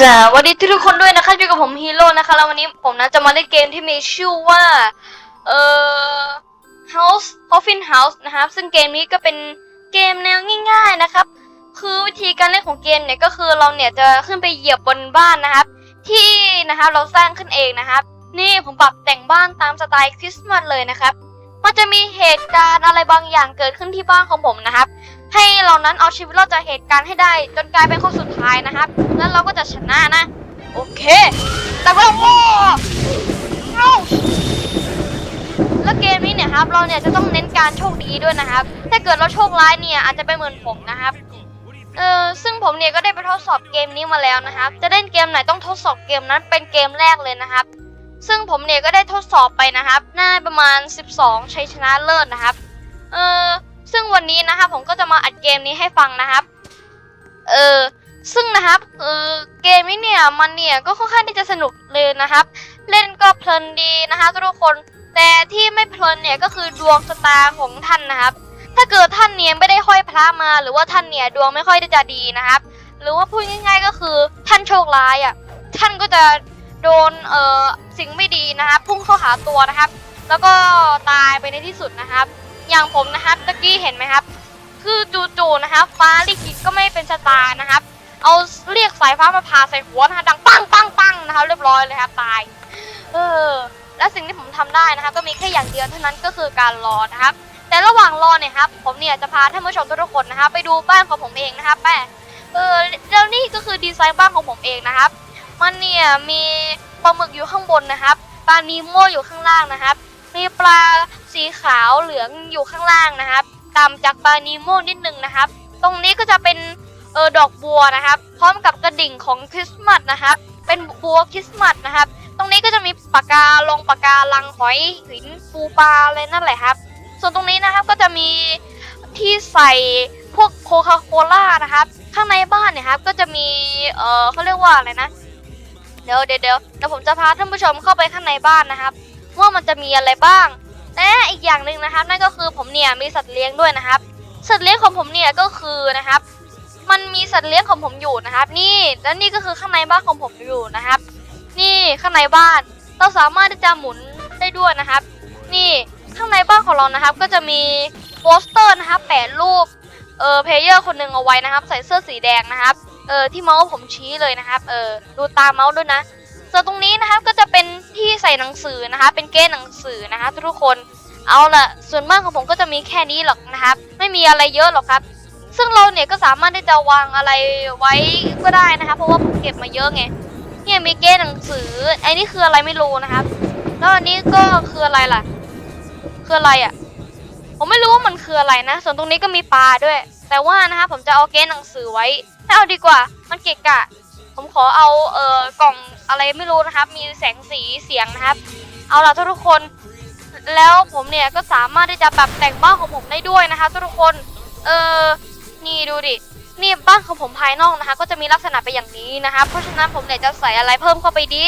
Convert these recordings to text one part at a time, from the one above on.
สวัสดีทุกคนด้วยนะคะอยู่กับผมฮีโร่นะคะแล้ววันนี้ผมนะจะมาเล่นเกมที่มีชื่อว่า เอ่อ House Coffin House นะครับซึ่งเกมนี้ก็เป็นเกมแนวง่าย ๆนะครับ คือวิธีการเล่นของเกมเนี่ยก็คือเราเนี่ยจะขึ้นไปเหยียบบนบ้านนะครับ ที่นะครับเราสร้างขึ้นเองนะครับ นี่ผมปรับแต่งบ้านตามสไตล์คริสต์มาสเลยนะครับ มันจะมีเหตุการณ์อะไรบางอย่างเกิดขึ้นที่บ้านของผมนะครับ ให้เรานั้นเอาชีวิตรอดจากเหตุการณ์ให้ได้ จนกลายเป็นคนสุดท้ายนะครับแล้วเราก็จะชนะนะ โอเค แต่ว่าโอ้แล้วเกมนี้เนี่ยครับเราเนี่ยจะต้องเน้นการโชคดีด้วยนะครับ ถ้าเกิดเราโชคร้ายเนี่ยอาจจะเป็นเหมือนผมนะครับเออซึ่งผมเนี่ยก็ได้ไปทดสอบเกมนี้มาแล้วนะครับ จะเล่นเกมไหนต้องทดสอบเกมนั้นเป็นเกมแรกเลยนะครับ ซึ่งผมเนี่ยก็ได้ทดสอบไปนะครับน่าประมาณ 12 ชัยชนะเลิศนะครับ ผมก็จะมาอัดเกมนี้ให้ฟังนะครับ เออซึ่งนะครับเออเกมนี้เนี่ยมันเนี่ยก็ค่อนข้างที่จะสนุกเลยนะครับ เล่นก็เพลินดีนะคะทุกคน แต่ที่ไม่เพลินเนี่ยก็คือดวงชะตาของท่านนะครับ ถ้าเกิดท่านเนี่ยไม่ได้ห้อยพระมา หรือว่าท่านเนี่ยดวงไม่ค่อยจะดีนะครับ หรือว่าพูดง่าย ๆก็คือท่านโชคร้ายอะท่านก็จะโดนเอ่อสิ่งไม่ดีนะครับ พุ่งเข้าหาตัวนะครับ แล้วก็ตายไปในที่สุดนะครับ อย่างผมนะครับตะกี้เห็นไหมครับ คือจู่ๆนะครับ ฟ้าลิขิตก็ไม่เป็นชะตานะครับ เอาเรียกสายฟ้ามาผ่าใส่หัวนะคะดังปังปังปังนะครับ เรียบร้อยเลยครับตาย เออ และสิ่งที่ผมทำได้นะครับ ก็มีแค่อย่างเดียวเท่านั้นก็คือการรอนะครับ แต่ระหว่างรอเนี่ยครับ ผมเนี่ยจะพาท่านผู้ชมทุกคนนะครับไปดูบ้านของผมเองนะครับแม่เออแล้วนี่ก็คือดีไซน์บ้านของผมเองนะครับ มันเนี่ยมีปลาหมึกอยู่ข้างบนนะครับปลานีโมอยู่ข้างล่างนะครับ มีปลาสีขาวเหลืองอยู่ข้างล่างนะครับ ต่ำจากปลานีโมนิดนึงนะครับ ตรงนี้ก็จะเป็นเออดอกบัวนะครับ พร้อมกับกระดิ่งของคริสต์มาสนะครับ เป็นบัวคริสต์มาสนะครับ ตรงนี้ก็จะมีปากกาลงปากกาลังหอยหินปูปลาอะไรนั่นแหละครับ ส่วนตรงนี้นะครับก็จะมีที่ใส่พวกโคคาโคล่านะครับ ข้างในบ้านเนี่ยครับก็จะมีเออเขาเรียกว่าอะไรนะเดี๋ยวเดี๋ยวเดี๋ยวผมจะพาท่านผู้ชมเข้าไปข้างในบ้านนะครับ ว่ามันจะมีอะไรบ้าง และอีกอย่างหนึ่งนะครับ นั่นก็คือผมเนี่ยมีสัตว์เลี้ยงด้วยนะครับ สัตว์เลี้ยงของผมเนี่ยก็คือนะครับ มันมีสัตว์เลี้ยงของผมอยู่นะครับ นี่และนี่ก็คือข้างในบ้านของผมอยู่นะครับ นี่ข้างในบ้านเราสามารถที่จะหมุนได้ด้วยนะครับ นี่ข้างในบ้านของเรานะครับ ก็จะมีโปสเตอร์นะครับแปะรูปเออเพลเยอร์คนหนึ่งเอาไว้นะครับ ใส่เสื้อสีแดงนะครับเออที่เมาส์ผมชี้เลยนะครับ เออดูตามเมาส์ด้วยนะ ส่วนตรงนี้นะครับก็จะเป็นที่ใส่หนังสือนะคะ เป็นเก้หนังสือนะคะ ทุกคนเอาละส่วนมากของผมก็จะมีแค่นี้หรอกนะครับ ไม่มีอะไรเยอะหรอกครับ ซึ่งเราเนี่ยก็สามารถที่จะวางอะไรไว้ก็ได้นะคะ เพราะว่าผมเก็บมาเยอะไงเนี่ยมีเก้หนังสือไอ้นี่คืออะไรไม่รู้นะครับ แล้วอันนี้ก็คืออะไรล่ะ คืออะไรอะ ผมไม่รู้ว่ามันคืออะไรนะ ส่วนตรงนี้ก็มีปลาด้วย แต่ว่านะคะผมจะเอาเก้หนังสือไว้ไม่เอาดีกว่า มันเกะกะ ผมขอเอาเอ่อกล่องอะไรไม่รู้นะครับ มีแสงสีเสียงนะครับ เอาล่ะทุกคน แล้วผมเนี่ยก็สามารถที่จะปรับแต่งบ้านของผมได้ด้วยนะคะทุกคน เออนี่ดูดิ นี่บ้านของผมภายนอกนะคะ ก็จะมีลักษณะเป็นอย่างนี้นะคะ เพราะฉะนั้นผมเนี่ยจะใส่อะไรเพิ่มเข้าไปดี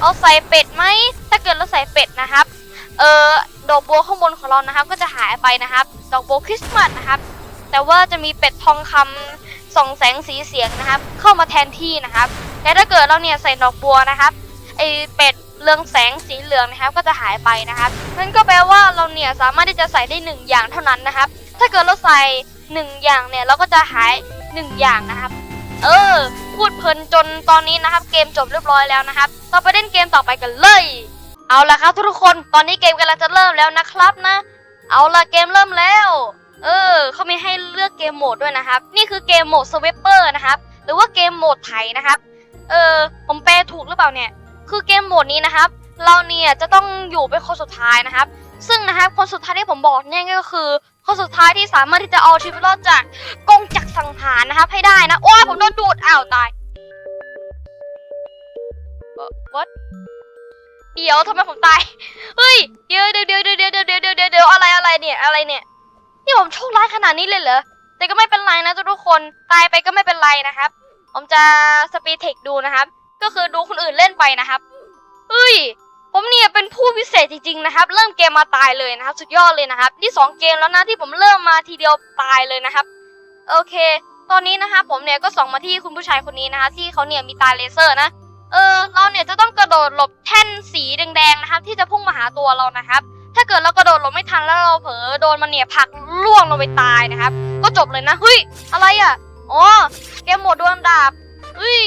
เอาใส่เป็ดไหม ถ้าเกิดเราใส่เป็ดนะครับ เออดอกบัวข้างบนของเรานะครับ ก็จะหายไปนะครับ ดอกบัวคริสต์มาสนะครับ แต่ว่าจะมีเป็ดทองคำ ส่องแสงสีเสียงนะครับ เข้ามาแทนที่นะครับแต่ถ้าเกิดเราเนี่ยใส่ดอกบัวนะครับไอเป็ดเรืองแสงสีเหลืองนะครับก็จะหายไปนะครับนั่นก็แปลว่าเราเนี่ยสามารถที่จะใส่ได้หนึ่งอย่างเท่านั้นนะครับ ถ้าเกิดเราใส่หนึ่งอย่างเนี่ยเราก็จะหายหนึ่งอย่างนะครับ เออ พูดเพลินจนตอนนี้นะครับ เกมจบเรียบร้อยแล้วนะครับ เราไปเล่นเกมต่อไปกันเลย เอาละครับทุกคนตอนนี้เกมกำลังจะเริ่มแล้วนะครับนะ เอาละเกมเริ่มแล้ว เออเขามีให้เลือกเกมโหมดด้วยนะครับ นี่คือเกมโหมดสวีปเปอร์นะครับ หรือว่าเกมโหมดไถนะครับ เออผมแปลถูกหรือเปล่าเนี่ย คือเกมโหมดนี้นะครับ เราเนี่ยจะต้องอยู่เป็นคนสุดท้ายนะครับ ซึ่งนะครับคนสุดท้ายที่ผมบอกเนี่ยก็คือ คนสุดท้ายที่สามารถที่จะเอาชีวิตรอดจากกองจักรสังหารนะครับ ให้ได้นะโอ้ยผมโดนดูดอ้าวตายเออ what เดี๋ยวทำไมผมตาย เฮ้ย เดี๋ยวเดี๋ยวเดี๋ยวเดี๋ยวเดี๋ยวเดี๋ยวเดี๋ยวอะไรอะไรเนี่ยอะไรเนี่ย นี่ผมโชคร้ายขนาดนี้เลยเหรอ แต่ก็ไม่เป็นไรนะทุกคน ตายไปก็ไม่เป็นไรนะครับ ผมจะสปีดเทคดูนะครับ ก็คือดูคนอื่นเล่นไปนะครับเฮ้ย ผมเนี่ยเป็นผู้พิเศษจริงๆนะครับ เริ่มเกมมาตายเลยนะครับ สุดยอดเลยนะครับ นี่สองเกมแล้วนะที่ผมเริ่มมาทีเดียวตายเลยนะครับ โอเค ตอนนี้นะคะผมเนี่ยก็ส่องมาที่คุณผู้ชายคนนี้นะคะ ที่เขาเนี่ยมีตาเลเซอร์นะ เออเราเนี่ยจะต้องกระโดดหลบแท่นสีแดงๆนะครับ ที่จะพุ่งมาหาตัวเรานะครับ ถ้าเกิดเรากระโดดหลบไม่ทันแล้วเราเผลอโดนมันเนี่ยผักล่วงลงไปตายนะครับ ก็จบเลยนะเฮ้ยอะไรอะอ๋อเกมหมดดวลดาบเฮ้ย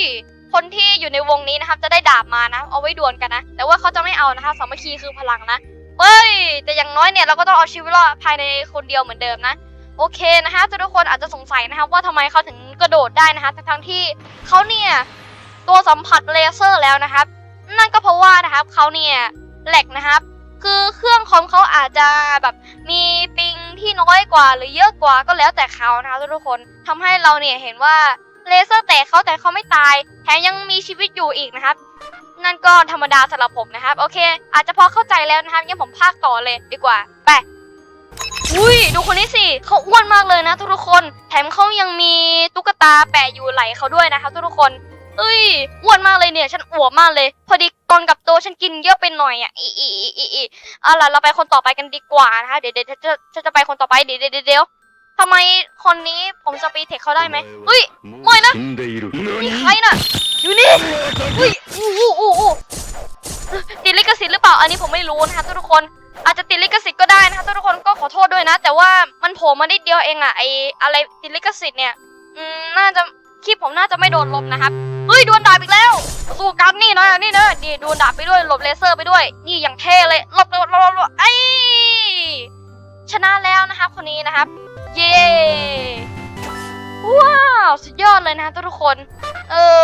คนที่อยู่ในวงนี้นะครับ จะได้ดาบมานะ เอาไว้ดวลกันนะ แต่ว่าเขาจะไม่เอานะคะสามัคคีคือพลังนะเฮ้ย แต่อย่างน้อยเนี่ยเราก็ต้องเอาชีวิตรอดภายในคนเดียวเหมือนเดิมนะ โอเคนะคะทุกคนอาจจะสงสัยนะครับว่าทำไมเขาถึงกระโดดได้นะคะทั้งที่เขาเนี่ยตัวสัมผัสเลเซอร์แล้วนะครับ นั่นก็เพราะว่านะครับเขาเนี่ยแหลกนะครับ คือเครื่องคอมเขาอาจจะแบบมีปิงที่น้อยกว่าหรือเยอะกว่าก็แล้วแต่เขานะคะทุกคนทำให้เราเนี่ยเห็นว่าเลเซอร์แตกเขาแต่เขาไม่ตายแถมยังมีชีวิตอยู่อีกนะครับ นั่นก็ธรรมดาสำหรับผมนะครับ โอเค อาจจะพอเข้าใจแล้วนะครับงั้นผมพากต่อเลยดีกว่าไปอุ้ยดูคนนี้สิเขาอ้วนมากเลยนะทุกคน แถมเขายังมีตุ๊กตาแปะอยู่ไหล่เขาด้วยนะคะทุกคน เอ้ยอ้วนมากเลยเนี่ย ฉันอ้วนมากเลย พอดีตอนกับโตฉันกินเยอะไปหน่อยอะอีอีอีอีอีเอาล่ะเราไปคนต่อไปกันดีกว่านะคะเดี๋ยวเดี๋ยวจะจะจะไปคนต่อไปเดี๋ยวเดี๋ยวเดี๋ยวทำไมคนนี้ผมจะปีเทคเขาได้ไหมเฮ้ยมม่นะมีใครน่ะอยู่นี่อุ้ยอู้อู้อู้ติดลิขสิทธิ์หรือเปล่าอันนี้ผมไม่รู้นะคะทุกคนอาจจะติดลิขสิทธิ์ก็ได้นะคะทุกคนก็ขอโทษด้วยนะ แต่ว่ามันโผล่มาได้เดียวเองอะไออะไรติดลิขสิทธิ์เนี่ยน่าจะ คลิปผมน่าจะไม่โดนลบนะครับเฮ้ยดวลดาบอีกแล้ว สู้กันนี่นะนี่นะนี่ดวลดาบไปด้วยหลบเลเซอร์ไปด้วย นี่อย่างเท่เลยหลบหลบหลบหลบไอ้ชนะแล้วนะครับคนนี้นะครับ เย้ว้าวสุดยอดเลยนะทุกคน เออ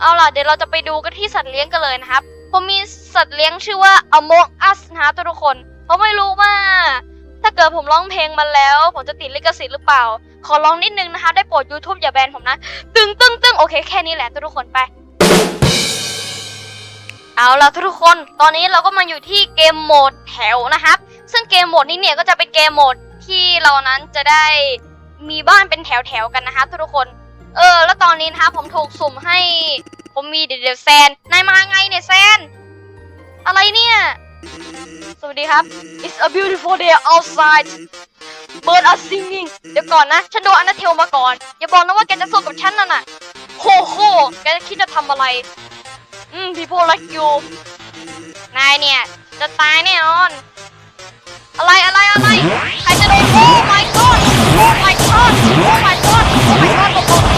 เอาล่ะเดี๋ยวเราจะไปดูกันที่สัตว์เลี้ยงกันเลยนะครับ ผมมีสัตว์เลี้ยงชื่อว่า Among Us นะทุกคนผมไม่รู้ว่า ถ้าเกิดผมร้องเพลงมันแล้ว ผมจะติดลิขสิทธิ์หรือเปล่า ขอร้องนิดนึงนะคะ ได้โปรด YouTube อย่าแบนผมนะ ตึงตึงตึงโอเคแค่นี้แหละทุกคนไป เอาละทุกคน ตอนนี้เราก็มาอยู่ที่เกมโหมดแถวนะครับ ซึ่งเกมโหมดนี้เนี่ยก็จะเป็นเกมโหมดที่เรานั้นจะได้มีบ้านเป็นแถวๆกันนะคะทุกคน เออ แล้วตอนนี้นะคะผมถูกสุ่มให้ ผมมีเดยวแซน นายมาไงเนี่ยแซน อะไรเนี่ย สวัสดีครับ It's a beautiful day outside Bird are singing เดี๋ยวก่อนนะ ฉันโดนอนาเทลมาก่อน อย่าบอกนะว่าแกจะสู้กับฉันน่ะน่ะโหโหแกจะคิดจะทำอะไร อืม people like you นายเนี่ย จะตายแน่นอน อะไรอะไรอะไร ใครจะโดนโอ้ my god โอ้ my god โอ้ my god โอ้ my god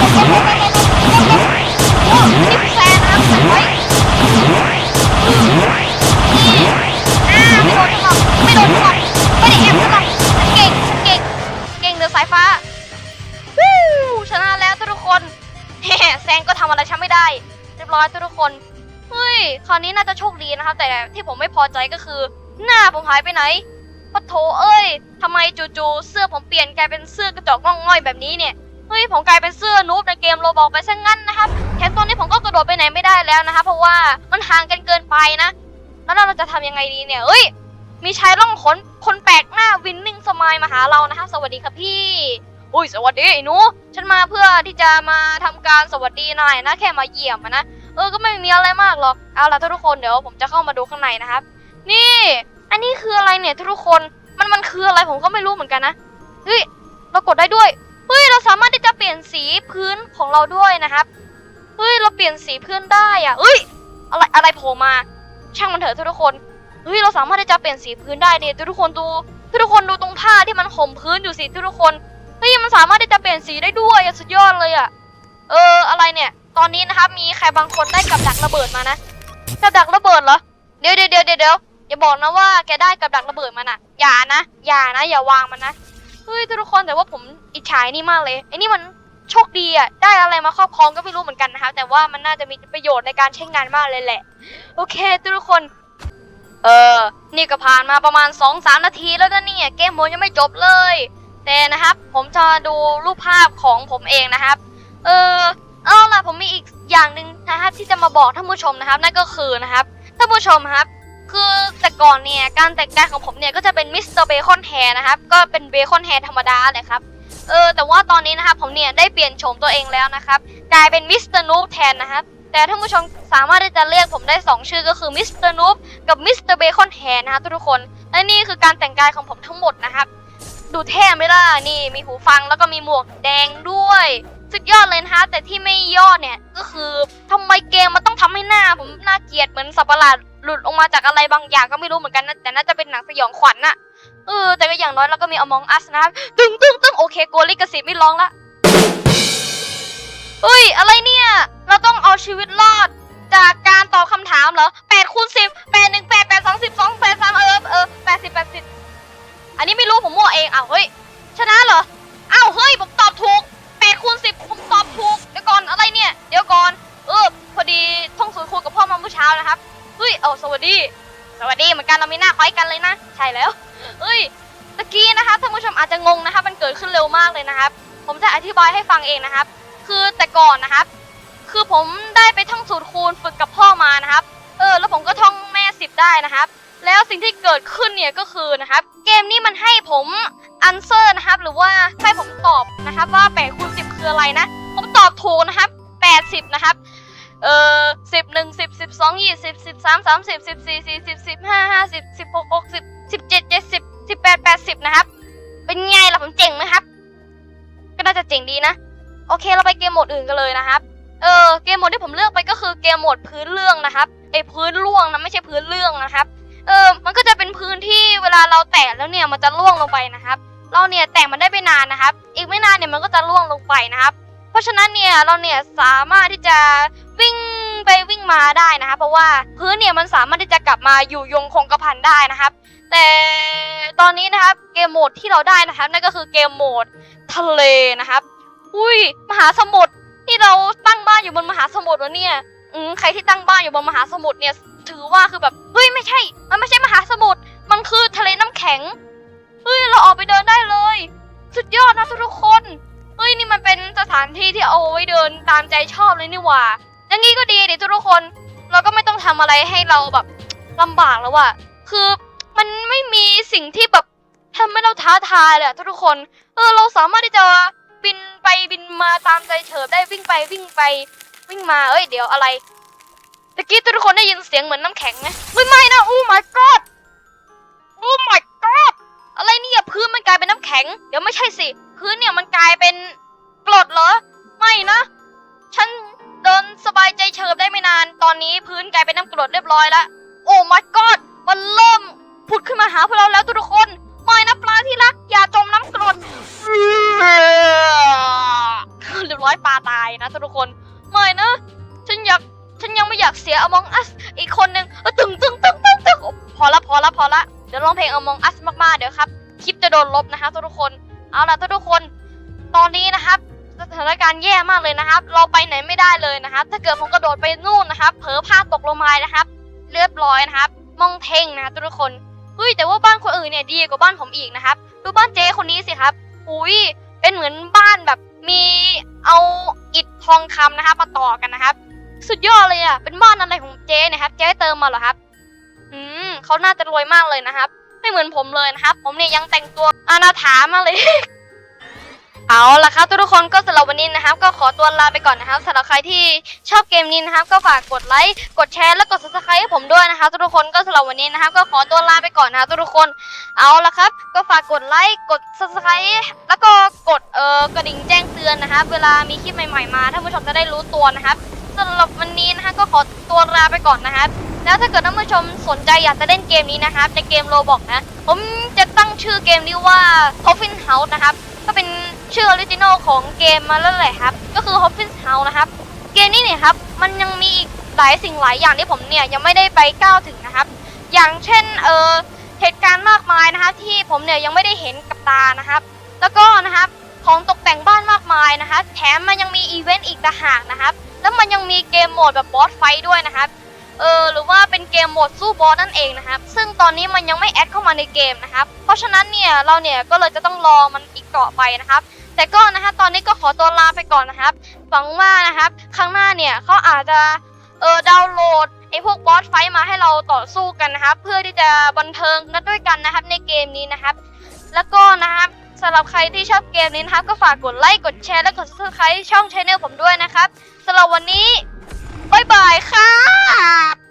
ฉันหรอกไม่โดนฉันหรอกไม่ได้แอบฉันหรอกฉันเก่งเก่งเก่งเดือสายฟ้าวู้ชนะแล้วทุกคนแฮแซนก็ทำอะไรฉันไม่ได้ เรียบร้อยทุกคนเฮ้ยคราวนี้น่าจะโชคดีนะครับ แต่ที่ผมไม่พอใจก็คือ หน้าผมหายไปไหนปะโถเอ้ยทำไมจู่ๆเสื้อผมเปลี่ยนกลายเป็นเสื้อกระจอกง่องง่อยแบบนี้เนี่ยเฮ้ยผมกลายเป็นเสื้อนูบในเกมโรบอกไปซะงั้นนะครับแถมตอนนี้ผมก็กระโดดไปไหนไม่ได้แล้วนะคะเพราะว่ามันห่างกันเกินไปนะ แล้วเราจะทำยังไงดีเนี่ยเอ้ย มีชายร่องขนคนแปลกหน้าวินนิ่งสมายมาหาเรานะคะ สวัสดีครับพี่ อุ้ยสวัสดีไอ้หนู ฉันมาเพื่อที่จะมาทำการสวัสดีนายนะ แค่มาเยี่ยมนะ เออ ก็ไม่มีอะไรมากหรอก เอาล่ะทุกคนเดี๋ยวผมจะเข้ามาดูข้างในนะครับ นี่ อันนี้คืออะไรเนี่ยทุกคน มันมันคืออะไรผมก็ไม่รู้เหมือนกันนะ เฮ้ย เรากดได้ด้วย เฮ้ย เราสามารถที่จะเปลี่ยนสีพื้นของเราด้วยนะครับ เฮ้ย เราเปลี่ยนสีพื้นได้อะเฮ้ย อะไรอะไรโผล่มา ช่างมันเถอะทุกคน เฮ้ยเราสามารถที่จะเปลี่ยนสีพื้นได้เนี่ยทุกคนดูทุกคนดูตรงผ้าที่มันห่มพื้นอยู่สิทุกคนเฮ้ยมันสามารถที่จะเปลี่ยนสีได้ด้วยสุดยอดเลยอะเอออะไรเนี่ย ตอนนี้นะครับมีใครบางคนได้กับดักระเบิดมานะกับดักระเบิดเหรอเดี๋ยวเดี๋ยวเดี๋ยวเดี๋ยวอย่าบอกนะว่าแกได้กับดักระเบิดมาน่ะ อย่านะอย่านะ อย่าวางมันนะเฮ้ยทุกคนแต่ว่าผมอิจฉานี่มากเลยไอ้นี่มันโชคดีอะได้อะไรมาครอบครองก็ไม่รู้เหมือนกันนะคะแต่ว่ามันน่าจะมีประโยชน์ในการใช้งานมากเลยแหละ โอเค ทุกคน เออ นี่ก็ผ่านมาประมาณ2อสานาทีแล้วนะเนี่ย เกมโมยังไม่จบเลย แต่นะครับ ผมจะดูรูปภาพของผมเองนะครับ เออเอาล่ะผมมีอีกอย่างหนึ่งนะครับที่จะมาบอกท่านผู้ชมนะครับนั่นก็คือนะครับท่านผู้ชมครับ คือแต่ก่อนเนี่ยการแต่งกายของผมเนี่ยก็จะเป็นมิสเตอร์เบคอนแฮร์นะครับก็เป็นเบคอนแฮร์ธรรมดาเลยครับเออแต่ว่าตอนนี้นะครับผมเนี่ยได้เปลี่ยนโฉมตัวเองแล้วนะครับกลายเป็นมิสเตอร์นูบแทนนะครับ แต่ท่านผู้ชมสามารถที่จะเรียกผมได้ 2 ชื่อก็คือมิสเตอร์นูบกับมิสเตอร์เบคอนแฮร์นะครับทุกคน และนี่คือการแต่งกายของผมทั้งหมดนะครับ ดูเท่ไหมล่ะนี่มีหูฟังแล้วก็มีหมวกแดงด้วย สุดยอดเลยนะคะแต่ที่ไม่ยอดเนี่ยก็คือทำไมเกมมันต้องทำให้หน้า ผมน่าเกลียดเหมือนสัตว์ประหลาดหลุดออกมาจากอะไรบางอย่างก็ไม่รู้เหมือนกันนะแต่น่าจะเป็นหนังสยองขวัญน่ะเออแต่ก็อย่างน้อยเราก็มี Among Us นะครับตึงตึงตึงโอเคโกลิกสิไม่ร้องละ เฮ้ย อะไรเนี่ย เราต้องเอาชีวิตรอด จากการตอบคำถามเหรอแปดคูณสิบแปดหนึ่งแปดแปดสองสิบสองแปดสามเออเออแปดสิบแปดสิบอันนี้ไม่รู้ผมมั่วเองอ้าวเฮ้ย ชนะเหรออ้าวเฮ้ย ผมตอบถูกแปดคูณสิบผมตอบถูก เดี๋ยวก่อนอะไรเนี่ย เดี๋ยวก่อน เออ พอดีท่องสูตรคูณกับพ่อมาเมื่อเช้านะครับ เฮ้ย เอาสวัสดี สวัสดีเหมือนกันเรามีหน้าคล้ายกันเลยนะ ใช่แล้ว เฮ้ยตะกี้นะคะท่านผู้ชมอาจจะงงนะครับมันเกิดขึ้นเร็วมากเลยนะครับ ผมจะอธิบายให้ฟังเองนะครับ คือแต่ก่อนนะครับ คือผมได้ไปท่องสูตรคูณฝึกกับพ่อมานะครับ เออ แล้วผมก็ท่องแม่สิบได้นะครับ แล้วสิ่งที่เกิดขึ้นเนี่ยก็คือนะครับ เกมนี้มันให้ผมอันเซอร์นะครับ หรือว่าให้ผมตอบนะครับ ว่า8คูณ10คืออะไรนะ ผมตอบถูกนะครับ80นะครับเออสิบหนึ่งสิบสิบสองยี่สิบสิบสามสามสิบสิบสี่สี่สิบสิบห้าห้าสิบสิบหกหกสิบสิบเจ็ดเจ็ดสิบสิบแปดแปดสิบนะครับ เป็นไงล่ะผมเจ๋งไหมครับ ก็น่าจะเจ๋งดีนะ โอเคเราไปเกมโหมดอื่นกันเลยนะครับ เออเกมโหมดที่ผมเลือกไปก็คือเกมโหมดพื้นเรื่องนะครับไอยพื้นล่วงนะไม่ใช่พื้นเรื่องนะครับ เออมันก็จะเป็นพื้นที่เวลาเราแตะแล้วเนี่ยมันจะล่วงลงไปนะครับ เราเนี่ยแตะมันได้ไม่นานนะครับ อีกไม่นานเนี่ยมันก็จะล่วงลงไปนะครับ เพราะฉะนั้นเนี่ยเราเนี่ยสามารถที่จะวิ่งไปวิ่งมาได้นะครับเพราะว่าพื้นเนี่ยมันสามารถที่จะกลับมาอยู่ยงคงกระพันได้นะครับ แต่ตอนนี้นะครับเกมโหมดที่เราได้นะครับนั่นก็คือเกมโหมดทะเลนะครับ อุ้ยมหาสมุทรที่เราตั้งบ้านอยู่บนมหาสมุทรวะเนี่ย อืมใครที่ตั้งบ้านอยู่บนมหาสมุทรเนี่ย ถือว่าคือแบบเฮ้ยไม่ใช่ มันไม่ใช่มหาสมุทรมันคือทะเลน้ำแข็งเฮ้ยเราออกไปเดินได้เลย สุดยอดนะทุกคนเฮ้ยนี่มันเป็นสถานที่ที่เอาไว้เดินตามใจชอบเลยนี่หว่าอย่างนี้ก็ดีดิทุกๆคน เราก็ไม่ต้องทำอะไรให้เราแบบลำบากแล้วอะคือมันไม่มีสิ่งที่แบบทำให้เราท้าทายเลยอะทุกคน เออเราสามารถที่จะ บินไปบินมาตามใจเฉิบได้วิ่งไปวิ่งไปวิ่งมาเอ้ยเดี๋ยวอะไรตะกี้ทุกคนได้ยินเสียงเหมือนน้ำแข็งไหมไม่ไม่นะโอ้ my god โอ้ my god อะไรเนี่ยพื้นมันกลายเป็นน้ำแข็ง เดี๋ยวไม่ใช่สิ พื้นเนี่ยมันกลายเป็นกรดเหรอ ไม่นะ ฉันเดินสบายใจเฉิบได้ไม่นาน ตอนนี้พื้นกลายเป็นน้ำกรดเรียบร้อยแล้ว นะทุกคนไม่นะฉันอยากฉันยังไม่อยากเสีย Among Us อีกคนนึงตึงตึงตึงตึงตึงพอละพอละพอละเดี๋ยวร้องเพลง Among Us มากๆเดี๋ยวครับคลิปจะโดนลบนะคะทุกคนเอาล่ะทุกคน ตอนนี้นะครับสถานการณ์แย่มากเลยนะครับ เราไปไหนไม่ได้เลยนะครับ ถ้าเกิดผมกระโดดไปนู่นนะครับ เผลอพลาดตกลงมานะครับ เรียบร้อยนะครับ มองเท่งนะทุกคนเฮ้ยแต่ว่าบ้านคนอื่นเนี่ยดีกว่าบ้านผมอีกนะครับ ดูบ้านเจ๊คนนี้สิครับ อุ้ยเป็นเหมือนบ้านแบบมีเอาอิฐ ทองคำนะครับ มาต่อกันนะครับ สุดยอดเลยอะเป็นบ้านอะไรของเจ๊นะครับ เจ๊เติมมาเหรอครับ อืมเขาน่าจะรวยมากเลยนะครับ ไม่เหมือนผมเลยนะครับ ผมเนี่ยยังแต่งตัวอนาถามากเลย เอาล่ะครับทุกคนก็สำหรับวันนี้นะครับ ก็ขอตัวลาไปก่อนนะครับสำหรับใครที่ชอบเกมนี้นะครับ ก็ฝากกดไลค์กดแชร์และกด subscribe ให้ผมด้วยนะครับทุกคนก็สำหรับวันนี้นะครับ ก็ขอตัวลาไปก่อนนะครับทุกคนเอาล่ะครับ ก็ฝากกดไลค์กด subscribe แล้วก็กดเอ่อกระดิ่งแจ้งเตือนนะครับ เวลามีคลิปใหม่ๆมาท่านผู้ชมจะได้รู้ตัวนะครับสำหรับวันนี้นะคะก็ขอตัวลาไปก่อนนะครับแล้วถ้าเกิดท่านผู้ชมสนใจอยากจะเล่นเกมนี้นะครับในเกมโรบอกนะ ผมจะตั้งชื่อเกมนี้ว่า Coffin House นะครับ ก็เป็น ชื่อออริจินอลของเกมมาแล้วแหละครับ ก็คือ Coffin House นะครับ เกมนี้เนี่ยครับ มันยังมีอีกหลายสิ่งหลายอย่างที่ผมเนี่ยยังไม่ได้ไปก้าวถึงนะครับ อย่างเช่นเออเหตุการณ์มากมายนะครับที่ผมเนี่ยยังไม่ได้เห็นกับตานะครับ แล้วก็นะครับของตกแต่งบ้านมากมายนะครับแถมมันยังมีอีเวนต์อีกต่างหากนะครับ แล้วมันยังมีเกมโหมดแบบบอสไฟด้วยนะครับเออหรือว่าเป็นเกมโหมดสู้บอสนั่นเองนะครับ ซึ่งตอนนี้มันยังไม่แอดเข้ามาในเกมนะครับ เพราะฉะนั้นเนี่ยเราเนี่ยก็เลยจะต้องรอมันอีกเกาะไปนะครับ แต่ก็นะครับตอนนี้ก็ขอตัวลาไปก่อนนะครับหวังว่านะครับครั้งหน้าเนี่ยเขาอาจจะเออดาวน์โหลดไอ้พวกบอสไฟมาให้เราต่อสู้กันนะครับ เพื่อที่จะบันเทิงกันด้วยกันนะครับ ในเกมนี้นะครับ แล้วก็นะครับสำหรับใครที่ชอบเกมนี้นะครับ ก็ฝากกดไลค์กดแชร์และกด subscribe ช่องช anel ผมด้วยนะครับสำหรับวันนี้บ๊ายบายครับ